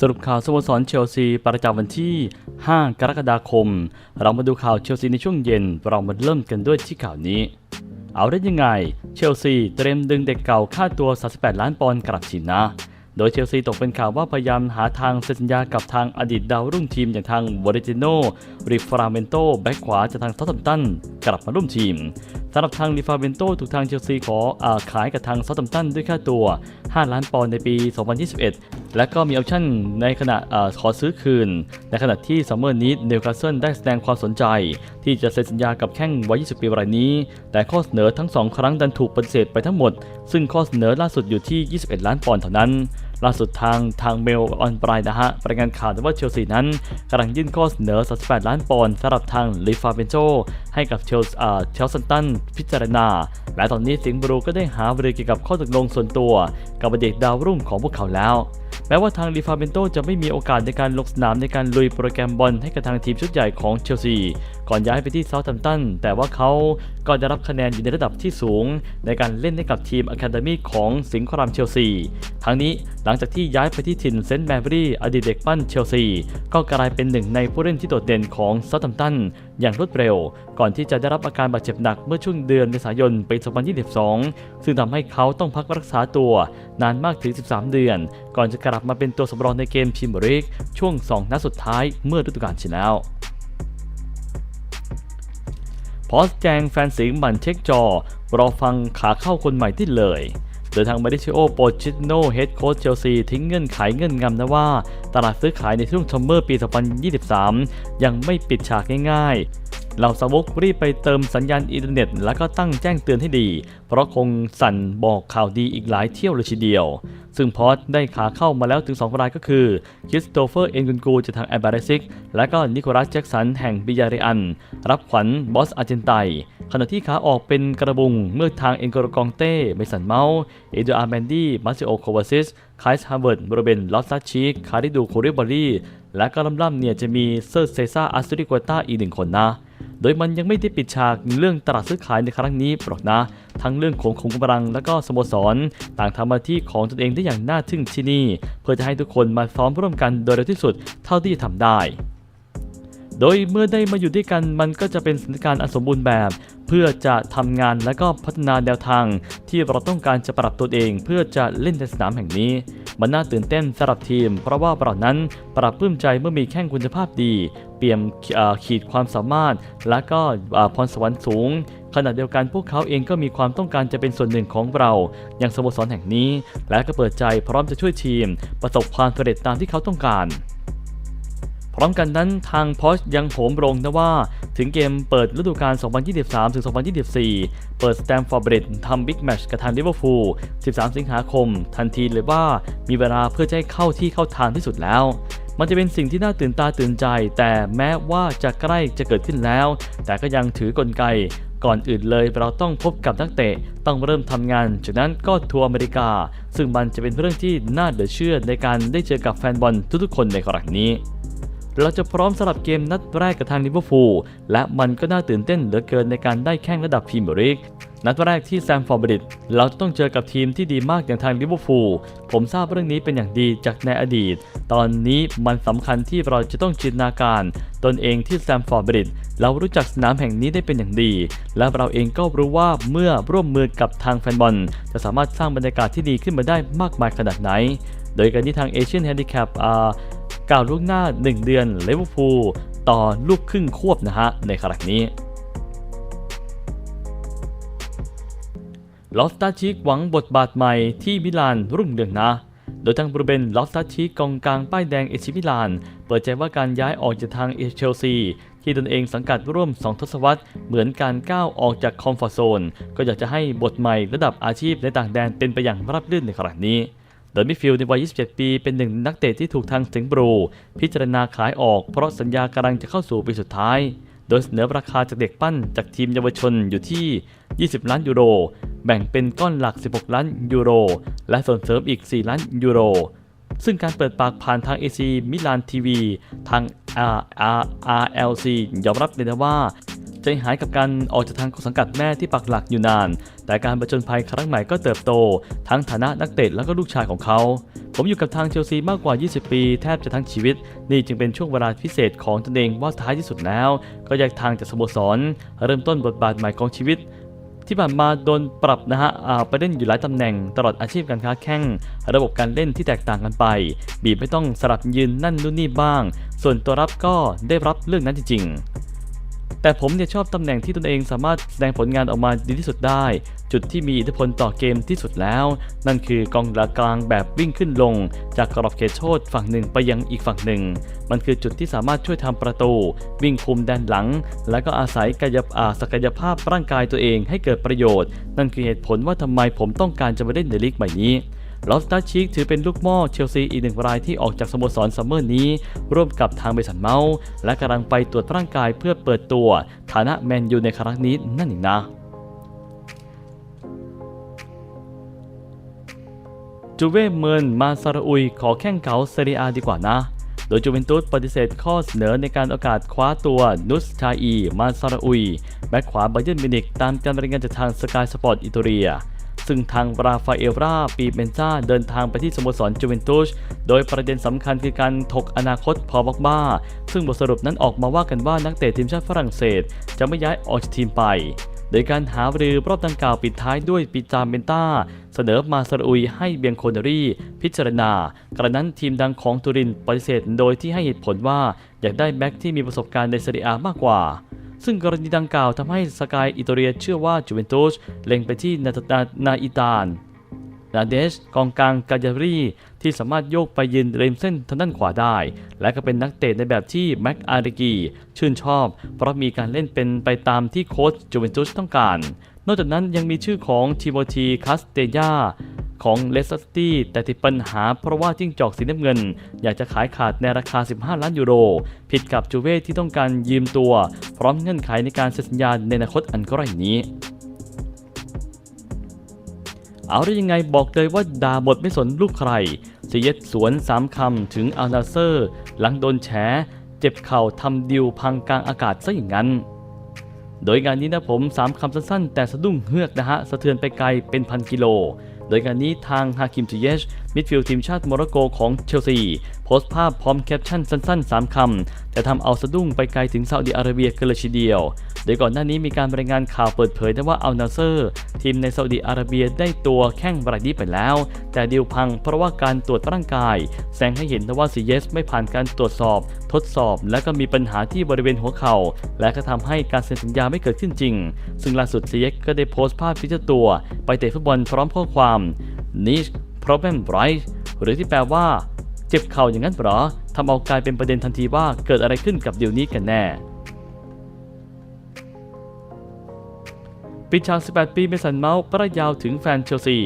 สรุปข่าวสโมสรเชลซีประจำวันที่ 5 กรกฎาคม เรามาดูข่าวเชลซีในช่วงเย็น เรามาเริ่มกันด้วยที่ข่าวนี้ เอาได้ยังไง เชลซีเตรียมดึงเด็กเก่าค่าตัว 38 ล้านปอนด์กลับทีมนะ โดยเชลซีตกเป็นข่าวว่าพยายามหาทางเซ็นสัญญากับทางอดีตดาวรุ่งทีมอย่างทางวอริจิโนริฟราเมนโตแบ็กขวาจากทางซาตัมตันกลับมาร่วมทีมสำหรับทางริฟราเมนโตถูกทางเชลซีขออาขายกับทางซาตัมตันด้วยค่าตัว 5 ล้านปอนด์ในปี 2021 และก็มีออปชั่นในขณะอขอซื้อคืน ในขณะที่ซัมเมอร์นี้นิวคาสเซิลได้แสดงความสนใจ ที่จะเซ็นสัญญากับแข้งวัย 20 ปีรายนี้ แต่ข้อเสนอทั้ง 2 ครั้งดันถูกปฏิเสธไปทั้งหมด ซึ่งข้อเสนอล่าสุดอยู่ที่ 21 ล้านปอนด์เท่านั้นล่าสุดทางทางเมลออนไบรนะฮะรายงานข่าวว่าเชลซีนั้นกำลังยื่นข้อเสนอ 38 ล้านปอนด์สำหรับทางลิฟาเบนโจให้กับเชลซีอ่าเชลซันตันพิจารณา และตอนนี้สิงห์บรูก็ได้หาบริเกี่ยวกับข้อตกลงส่วนตัว กับอดีตดาวรุ่งของพวกเขาแล้ว แม้ว่าทางลิฟาเบนโตจะไม่มีโอกาสในการลงสนามในการลุยโปรแกรมบอลให้กับทางทีมชุดใหญ่ของเชลซี ก่อนย้ายไปที่เซาท์แฮมป์ตัน แต่ว่าเขาก็ได้รับคะแนนอยู่ในระดับที่สูง ในการเล่นให้กับทีมอะคาเดมีของสิงห์ครามเชลซี ทั้งนี้หลังจากที่ย้ายไปที่ถิ่นเซนต์แมรี่อดีตเด็กปั้นเชลซี ก็กลายเป็นหนึ่งในผู้เล่นที่โดดเด่นของเซาท์แฮมป์ตันอย่างรวดเร็ว ก่อนที่จะได้รับอาการบาดเจ็บหนักเมื่อช่วงเดือนเมษายนปี 2022 ซึ่งทำให้เขาต้องพักรักษาตัวนานมากถึง 13 เดือน ก่อนจะกลับมาเป็นตัวสำรองในเกมพรีเมียร์ลีกช่วง 2 นัดสุดท้ายเมื่อฤดูกาลที่แล้วพอสแจงแฟนสิงหมันเช็คจอ รอฟังขาเข้าคนใหม่ที่เลยโดยทางมาริชิโอโปชิโนเฮดโค้ชเชลซีทิ้งเงื่อนไขเงื่อนงำนะว่า ตลาดซื้อขายในช่วงซัมเมอร์ปี 2023 ยังไม่ปิดฉากง่าย เหล่าสาวกรีบไปเติมสัญญาณอินเทอร์เน็ต แล้วก็ตั้งแจ้งเตือนให้ดี เพราะคงสั่นบอกข่าวดีอีกหลายเที่ยวเลยทีเดียว ซึ่งพอสได้ขาเข้ามาแล้วถึง 2 รายก็คือคริสโตเฟอร์เอ็นกุนกูจากทางแอบาริซิก และก็นิโคลัสแจ็กสันแห่งบิยาเรอัน รับขวัญบอสอาร์เจนไตขณะที่ขาออกเป็นกระบุงเมื่อทางเอ็นโกรกองเต้เมสันเมาเอเดอาร์แมนดี้มาซิโอโควาซิสไคลส์ฮาร์เวิร์ดบรเบนลอสซัชชิกคาริดูโคริบอรี่และก็ล่ำๆเนี่ยจะมีเซอร์เซซ่าอัสตูริกวต้าอีกหนึ่งคนนะ โดยมันยังไม่ได้ปิดฉากเรื่องตลาดซื้อขายในครั้งนี้หรอกนะ ทั้งเรื่องของของกำลังและก็สโมสร ต่างทำหน้าที่ของตนเองได้อย่างน่าทึ่งที่นี่ เพื่อจะให้ทุกคนมาซ้อมร่วมกันโดยเร็วที่สุดเท่าที่จะทำได้ โดยเมื่อได้มาอยู่ด้วยกันมันก็จะเป็นสถานการณ์อันสมบูรณ์แบบ เพื่อจะทำงานและก็พัฒนาแนวทาง ที่เราต้องการจะปรับตัวเอง เพื่อจะเล่นในสนามแห่งนี้ มันน่าตื่นเต้นสำหรับทีม เพราะว่าเรานั้นปรับปลื้มใจเมื่อมีแข้งคุณภาพดี เปี่ยมขีดความสามารถ และก็พรสวรรค์สูงขณะเดียวกันพวกเขาเองก็มีความต้องการจะเป็นส่วนหนึ่งของเรา อย่างสโมสรแห่งนี้ และก็เปิดใจพร้อมจะช่วยทีม ประสบความสำเร็จตามที่เขาต้องการ พร้อมกันนั้นทางพอชยังโหมโรงนะว่า ถึงเกมเปิดฤดูกาล 2023-2024 เปิดสแตมฟอร์บริดทำบิ๊กแมชกับทางลิเวอร์พูล 13 สิงหาคม ทันทีเลยว่ามีเวลาเพื่อจะให้เข้าที่เข้าทางที่สุดแล้วมันจะเป็นสิ่งที่น่าตื่นตาตื่นใจ แต่แม้ว่าจะใกล้จะเกิดขึ้นแล้ว แต่ก็ยังถือกลไก ก่อนอื่นเลยเราต้องพบกับนักเตะ ต้องเริ่มทำงาน จากนั้นก็ทัวร์อเมริกา ซึ่งมันจะเป็นเรื่องที่น่าเหลือเชื่อในการได้เจอกับแฟนบอลทุกๆคนในกรณีนี้ เราจะพร้อมสำหรับเกมนัดแรกกับทางลิเวอร์พูลและมันก็น่าตื่นเต้นเหลือเกินในการได้แข่งระดับพรีเมียร์ลีกนัดแรกที่แซมฟอร์บริดเราจะต้องเจอกับทีมที่ดีมากอย่างทางลิเวอร์พูล ผมทราบเรื่องนี้เป็นอย่างดีจากในอดีต ตอนนี้มันสำคัญที่เราจะต้องจินตนาการ ตนเองที่แซมฟอร์บริดเรารู้จักสนามแห่งนี้ได้เป็นอย่างดี และเราเองก็รู้ว่าเมื่อร่วมมือกับทางแฟนบอล จะสามารถสร้างบรรยากาศที่ดีขึ้นมาได้มากมายขนาดไหน โดยการที่ทางเอเชียนแฮนดิแคปอ่า กล่าวล่วงหน้า 1 เดือนเลเวอร์พูลต่อลูกครึ่งควบนะฮะในขณะนี้ลอฟตาชิกหวังบทบาทใหม่ที่มิลานรุ่งเรืองนะ โดยทางบรูเบนลอฟตาชิกกองกลางป้ายแดงเอชิมิลาน เปิดใจว่าการย้ายออกจากทางเอเชลซีที่ตนเองสังกัดร่วม 2 ทศวรรษเหมือนการก้าวออกจากคอมฟอร์ทโซน ก็อยากจะให้บทใหม่ระดับอาชีพในต่างแดนเป็นไปอย่างราบรื่นในขณะนี้ โดยมิฟิลในวัย 27 ปีเป็นหนึ่งนักเตะที่ถูกทางสิงบรู พิจารณาขายออกเพราะสัญญากำลังจะเข้าสู่ปีสุดท้าย โดยเสนอราคาจากเด็กปั้นจากทีมเยาวชนอยู่ที่ 20 ล้านยูโร แบ่งเป็นก้อนหลัก 16 ล้านยูโร และส่วนเสริมอีก 4 ล้านยูโร ซึ่งการเปิดปากผ่านทาง AC มิลานทีวี ทาง RLC ยอมรับเลยนะว่า ใจหายกับการออกจากทางกองสังกัดแม่ที่ปักหลักอยู่นาน แต่การประจนภัยครั้งใหม่ก็เติบโต ทั้งฐานะนักเตะแล้วก็ลูกชายของเขา ผมอยู่กับทางเชลซีมากกว่า 20 ปี แทบจะทั้งชีวิต นี่จึงเป็นช่วงเวลาพิเศษของตนเองว่าท้ายที่สุดแล้ว ก็แยกทางจากสโมสร เริ่มต้นบทบาทใหม่ของชีวิตที่ผ่านมาโดนปรับนะฮะไปเล่นอยู่หลายตำแหน่งตลอดอาชีพการค้าแข่ง ระบบการเล่นที่แตกต่างกันไป บีบไม่ต้องสลับยืนนั่นนู่นนี่บ้าง ส่วนตัวรับก็ได้รับเรื่องนั้นจริงๆ แต่ผมเนี่ยชอบตำแหน่งที่ตนเองสามารถแสดงผลงานออกมาดีที่สุดได้ จุดที่มีอิทธิพลต่อเกมที่สุดแล้ว นั่นคือกองหลังกลางแบบวิ่งขึ้นลง จากกรอบเขตโทษฝั่งหนึ่งไปยังอีกฝั่งหนึ่ง มันคือจุดที่สามารถช่วยทำประตู วิ่งคุมแดนหลัง และก็อาศัยกายภาศักยภาพร่างกายตัวเองให้เกิดประโยชน์ นั่นคือเหตุผลว่าทำไมผมต้องการจะมาเล่นในลีกใหม่นี้ ลอสตาชิกถือเป็นลูกหม้อเชลซีอีกหนึ่งรายที่ออกจากสโมสรซัมเมอร์นี้ ร่วมกับทางเบสันเมาส์และกำลังไปตรวจร่างกายเพื่อเปิดตัวฐานะแมนยูในครั้งนี้นั่นเองนะจูเว่เมินมาซาราอุยขอแข่งเก่าเซเรียอาดีกว่านะโดยจูเวนตุสปฏิเสธข้อเสนอในการโอกาสคว้าตัวนุสชาอี มาซาราอุย แบ็คขวาไบเยร์นมินิกตามการรายงานจากทางสกายสปอร์ตอิตาเลีย ซึ่งทางราฟาเอลราปีเบนซาเดินทางไปที่สโมสรจูเวนตุส โดยประเด็นสำคัญคือการถกอนาคตพอบอกบ้า ซึ่งบทสรุปนั้นออกมาว่ากันว่านักเตะทีมชาติฝรั่งเศส จะไม่ย้ายออกจากทีมไป โดยการหารือรอบดังกล่าวปิดท้ายด้วยปิจามเบนต้า เสนอมาซาอุยให้เบียงโคนารีพิจารณา กระนั้นทีมดังของตูรินปฏิเสธโดยที่ให้เหตุผลว่าอยากได้แบ็กที่มีประสบการณ์ในเซเรียอมากกว่า ซึ่งกรณีดังกล่าวทำให้สกายอิตาเลียเชื่อว่าจูเวนตุสเล็งไปที่นาตานาอิตานนาเดชกองกลางกาญารีที่สามารถโยกไปยืนริมเส้นทางด้านขวาได้ และก็เป็นนักเตะในแบบที่แม็กอาริกีชื่นชอบ เพราะมีการเล่นเป็นไปตามที่โค้ชจูเวนตุสต้องการ นอกจากนั้นยังมีชื่อของทิโมธีคาสเตยา ของเลสเตอร์ซิตี้แต่ติดปัญหาเพราะว่าจิ้งจอกสีน้ำเงิน อยากจะขายขาดในราคา 15 ล้านยูโร ผิดกับจูเว่ที่ต้องการยืมตัว พร้อมเงื่อนไขในการเซ็นสัญญาในอนาคตอันใกล้นี้เอาได้ยังไงบอกเลยว่าด่าบทไม่สนลูกใครเสียดสวนสามคำถึงอัลนาเซอร์ หลังโดนแฉ เจ็บเข่าทำดิวพังกลางอากาศซะอย่างนั้น โดยงานนี้นะผมสามคำสั้นๆ แต่สะดุ้งเฮือกนะฮะ สะเทือนไปไกลเป็นพันกิโล โดยงานนี้ทางฮาคิ มิดฟิลด์ทีมชาติโมร็อกโกของเชลซี โพสต์ภาพพร้อมแคปชั่นสั้นๆ 3 คำ แต่ทำเอาสะดุ้งไปไกลถึงซาอุดิอาระเบียกันเลยทีเดียว โดยก่อนหน้านี้มีการรายงานข่าวเปิดเผยได้ว่าอัลนาเซอร์ ทีมในซาอุดิอาระเบียได้ตัวแข้งรายนี้ไปแล้ว แต่ดีลพังเพราะว่าการตรวจร่างกาย แสดงให้เห็นว่าซีเยสไม่ผ่านการตรวจสอบ ทดสอบ และก็มีปัญหาที่บริเวณหัวเข่า และก็ทำให้การเซ็นสัญญาไม่เกิดขึ้นจริง ซึ่งล่าสุดซีเยสก็ได้โพสต์ภาพพิจารตัว ไปเตะฟุตบอลพร้อมข้อความ niche problem right หรือที่แปลว่า เจ็บเข่าอย่างนั้นหรอทำเอากลายเป็นประเด็นทันทีว่าเกิดอะไรขึ้นกับเดี๋ยวนี้กันแน่ปิดฉาก 18 ปีเมสันเมาส์ประยาวถึงแฟนเชลซี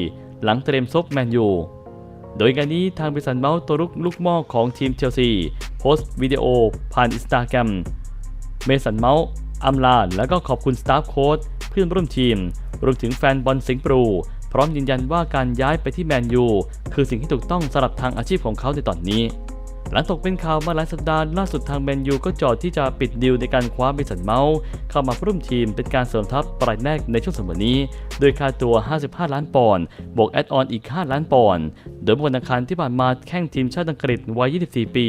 หลังเตรียมซบแมนยู โดยงานนี้ทางเมสันเมาส์ตัวลุกลูกม้อของทีมเชลซี โพสต์วิดีโอผ่านอินสตาแกรมเมสันเมาส์อำลาและก็ขอบคุณสตาฟโค้ชเพื่อนร่วมทีม รวมถึงแฟนบอลสิงห์ปรู พร้อมยืนยันว่าการย้ายไปที่แมนยูคือสิ่งที่ถูกต้องสำหรับทางอาชีพของเขาในตอนนี้ หลังตกเป็นข่าวมาหลายสัปดาห์ล่าสุดทางแมนยูก็จอดที่จะปิดดีลในการคว้าเบสันเมาส์เข้ามาร่วมทีมเป็นการเสริมทัพปลายแรกในช่วงสมัยนี้ โดยค่าตัว 55 ล้านปอนด์บวกแอดออนอีก 5 ล้านปอนด์โดยเมื่อวันอังคารที่ผ่านมาแข่งทีมชาติอังกฤษวัย 24 ปี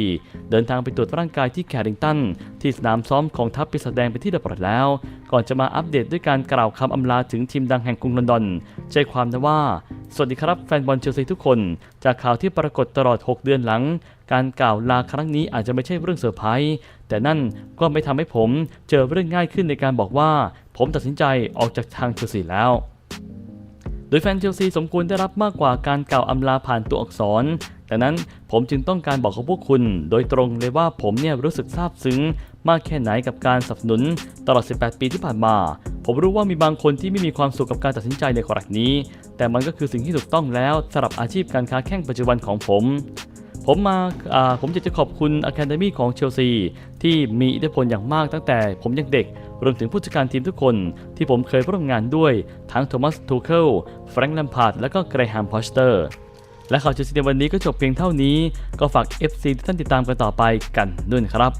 เดินทางไปตรวจร่างกายที่แคริงตัน ที่สนามซ้อมของทัพปีศาจแดงเป็นที่เรียบร้อยแล้ว ก่อนจะมาอัปเดตด้วยการกล่าวคำอำลาถึงทีมดังแห่งกรุงลอนดอนใจความนะว่า สวัสดีครับแฟนบอลเชลซีทุกคน จากข่าวที่ปรากฏตลอด 6 เดือนหลัง การกล่าวลาครั้งนี้อาจจะไม่ใช่เรื่องเซอร์ไพรส์แต่นั่นก็ไม่ทำให้ผมเจอเรื่องง่ายขึ้นในการบอกว่า ผมตัดสินใจออกจากทางเชลซีแล้ว โดยแฟนเชลซีสมควรได้รับมากกว่าการกล่าวอำลาผ่านตัวอักษรดังนั้นผมจึงต้องการบอกกับพวกคุณ โดยตรงเลยว่าผมเนี่ยรู้สึกซาบซึ้ง มากแค่ไหนกับการสนับสนุนตลอด 18 ปีที่ผ่านมา ผมรู้ว่ามีบางคนที่ไม่มีความสุขกับการตัดสินใจในกรณีนี้ แต่มันก็คือสิ่งที่ถูกต้องแล้วสำหรับอาชีพการค้าแข่งปัจจุบันของผมผมมาผมอยากจะขอบคุณ Academy ของเชลซี ที่มีอิทธิพลอย่างมากตั้งแต่ผมยังเด็ก รวมถึงผู้จัดการทีมทุกคน ที่ผมเคยร่วมงานด้วย ทั้งโทมัส ทูเคิล แฟรงค์ ลัมพาร์ด และก็เกรแฮม พอสเตอร์ และข่าวเชลซีในวันนี้ก็จบเพียงเท่านี้ ก็ฝาก FC ที่ท่านติดตามกันต่อไปกันด้วยครับ